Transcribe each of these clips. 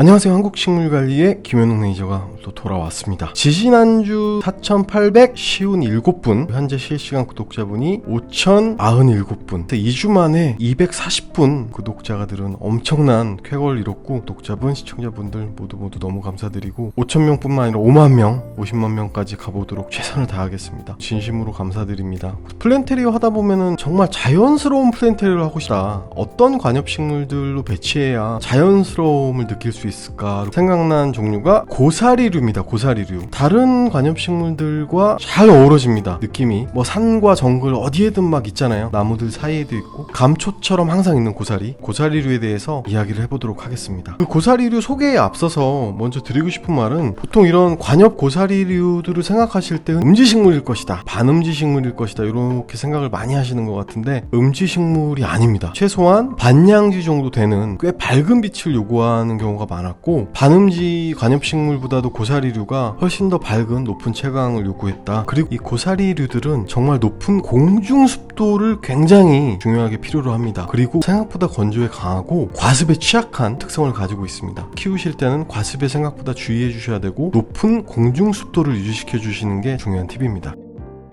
안녕하세요. 한국식물관리의 김현웅 매니저가 또 돌아왔습니다. 지지난주 4,800 쉬운 7분, 현재 실시간 구독자분이 5,097분. 2주 만에 240분 구독자가 늘은 엄청난 쾌거를 이뤘고, 구독자분, 시청자분들 모두 모두 너무 감사드리고, 5,000명뿐만 아니라 5만 명, 50만 명까지 가보도록 최선을 다하겠습니다. 진심으로 감사드립니다. 플랜테리어 하다 보면은 정말 자연스러운 플랜테리어를 하고 싶다. 어떤 관엽식물들로 배치해야 자연스러움을 느낄 수 있을까 생각난 종류가 고사리류입니다. 고사리류. 다른 관엽식물들과 잘 어우러집니다. 느낌이 뭐 산과 정글 어디에든 막 있잖아요. 나무들 사이에도 있고 감초처럼 항상 있는 고사리. 고사리류에 대해서 이야기를 해보도록 하겠습니다. 그 고사리류 소개에 앞서서 먼저 드리고 싶은 말은 보통 이런 관엽 고사리류들을 생각하실 때 음지식물일 것이다. 반음지식물일 것이다. 이렇게 생각을 많이 하시는 것 같은데 음지식물이 아닙니다. 최소한 반양지 정도 되는 꽤 밝은 빛을 요구하는 경우가 많 았고 반음지 관엽식물보다도 고사리류가 훨씬 더 밝은 높은 채광을 요구했다. 그리고 이 고사리류들은 정말 높은 공중 습도를 굉장히 중요하게 필요로 합니다. 그리고 생각보다 건조에 강하고 과습에 취약한 특성을 가지고 있습니다. 키우실 때는 과습에 생각보다 주의해 주셔야 되고 높은 공중 습도를 유지시켜 주시는 게 중요한 팁입니다.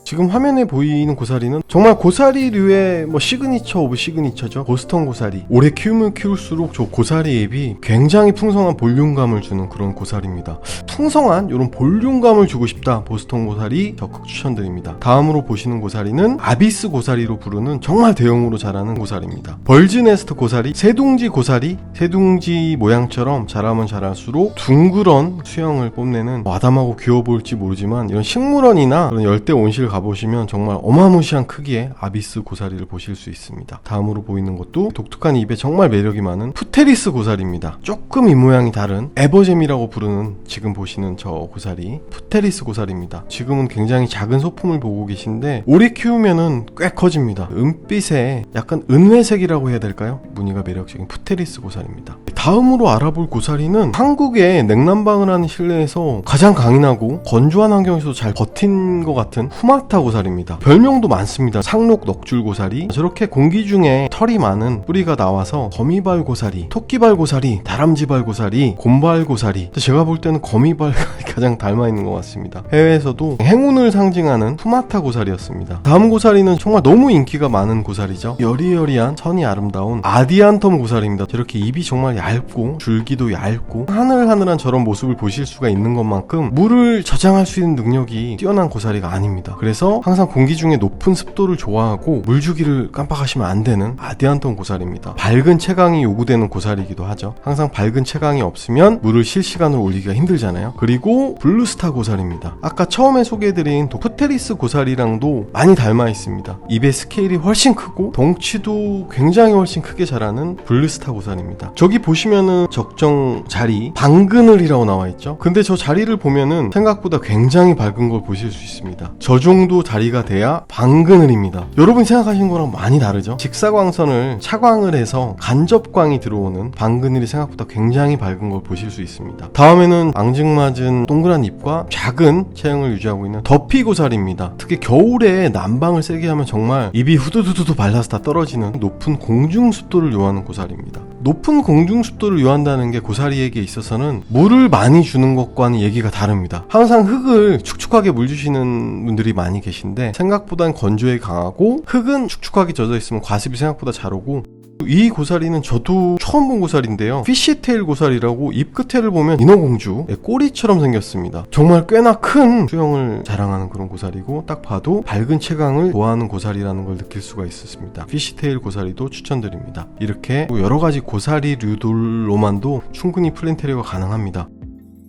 지금 화면에 보이는 고사리는 정말 고사리류의 뭐 시그니처 오브 시그니처죠. 보스턴 고사리. 오래 키우면 키울수록 저 고사리 잎이 굉장히 풍성한 볼륨감을 주는 그런 고사리입니다. 풍성한 이런 볼륨감을 주고 싶다. 보스턴 고사리 적극 추천드립니다. 다음으로 보시는 고사리는 아비스 고사리로 부르는 정말 대형으로 자라는 고사리입니다. 벌즈네스트 고사리, 새둥지 고사리, 새둥지 모양처럼 자라면 자랄수록 둥그런 수영을 뽐내는 와담하고 귀여워 보일지 모르지만 이런 식물원이나 그런 열대 온실 가보시면 정말 어마무시한 크기의 아비스 고사리를 보실 수 있습니다. 다음으로 보이는 것도 독특한 입에 정말 매력이 많은 푸테리스 고사리입니다. 조금 이 모양이 다른 에버잼이라고 부르는 지금 보시는 저 고사리 푸테리스 고사리입니다. 지금은 굉장히 작은 소품을 보고 계신데 오래 키우면은 꽤 커집니다. 은빛에 약간 은회색이라고 해야 될까요? 무늬가 매력적인 푸테리스 고사리입니다. 다음으로 알아볼 고사리는 한국의 냉난방을 하는 실내에서 가장 강인하고 건조한 환경에서도 잘 버틴 것 같은 후마 타 고사리입니다. 별명도 많습니다. 상록 넉줄 고사리. 저렇게 공기 중에 털이 많은 뿌리가 나와서 거미발 고사리, 토끼발 고사리, 다람쥐발 고사리, 곰발 고사리. 제가 볼 때는 거미발 가장 닮아 있는 것 같습니다. 해외에서도 행운을 상징하는 후마타 고사리였습니다. 다음 고사리는 정말 너무 인기가 많은 고사리죠. 여리여리한 천이 아름다운 아디안텀 고사리입니다. 저렇게 입이 정말 얇고 줄기도 얇고 하늘하늘한 저런 모습을 보실 수가 있는 것만큼 물을 저장할 수 있는 능력이 뛰어난 고사리가 아닙니다. 그래서 항상 공기 중에 높은 습도를 좋아하고 물 주기를 깜빡하시면 안 되는 아디안톤 고사리입니다. 밝은 채광이 요구되는 고사리이기도 하죠. 항상 밝은 채광이 없으면 물을 실시간으로 올리기가 힘들잖아요. 그리고 블루스타 고사리입니다. 아까 처음에 소개해드린 푸테리스 고사리랑도 많이 닮아 있습니다. 입의 스케일이 훨씬 크고 덩치도 굉장히 훨씬 크게 자라는 블루스타 고사리입니다. 저기 보시면은 적정 자리 방그늘이라고 나와 있죠. 근데 저 자리를 보면은 생각보다 굉장히 밝은 걸 보실 수 있습니다. 저 정도 자리가 돼야 방그늘입니다. 여러분이 생각하시는 거랑 많이 다르죠? 직사광선을 차광을 해서 간접광이 들어오는 방그늘이 생각보다 굉장히 밝은 걸 보실 수 있습니다. 다음에는 앙증맞은 동그란 잎과 작은 체형을 유지하고 있는 더피고사리입니다. 특히 겨울에 난방을 세게 하면 정말 입이 후두두두두 발라서 다 떨어지는 높은 공중 습도를 요하는 고사리입니다. 높은 공중 습도를 요한다는 게 고사리에게 있어서는 물을 많이 주는 것과는 얘기가 다릅니다. 항상 흙을 축축하게 물 주시는 분들이 많이 계신데 생각보단 건조에 강하고 흙은 축축하게 젖어 있으면 과습이 생각보다 잘 오고 이 고사리는 저도 처음 본 고사리인데요. 피시테일 고사리라고 입 끝에를 보면 인어공주 꼬리처럼 생겼습니다. 정말 꽤나 큰 수영을 자랑하는 그런 고사리고 딱 봐도 밝은 채광을 좋아하는 고사리라는 걸 느낄 수가 있었습니다. 피시테일 고사리도 추천드립니다. 이렇게 여러 가지 고사리류들로만도 충분히 플랜테리어가 가능합니다.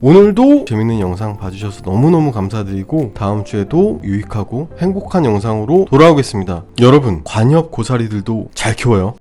오늘도 재밌는 영상 봐주셔서 너무너무 감사드리고 다음 주에도 유익하고 행복한 영상으로 돌아오겠습니다. 여러분 관엽 고사리들도 잘 키워요.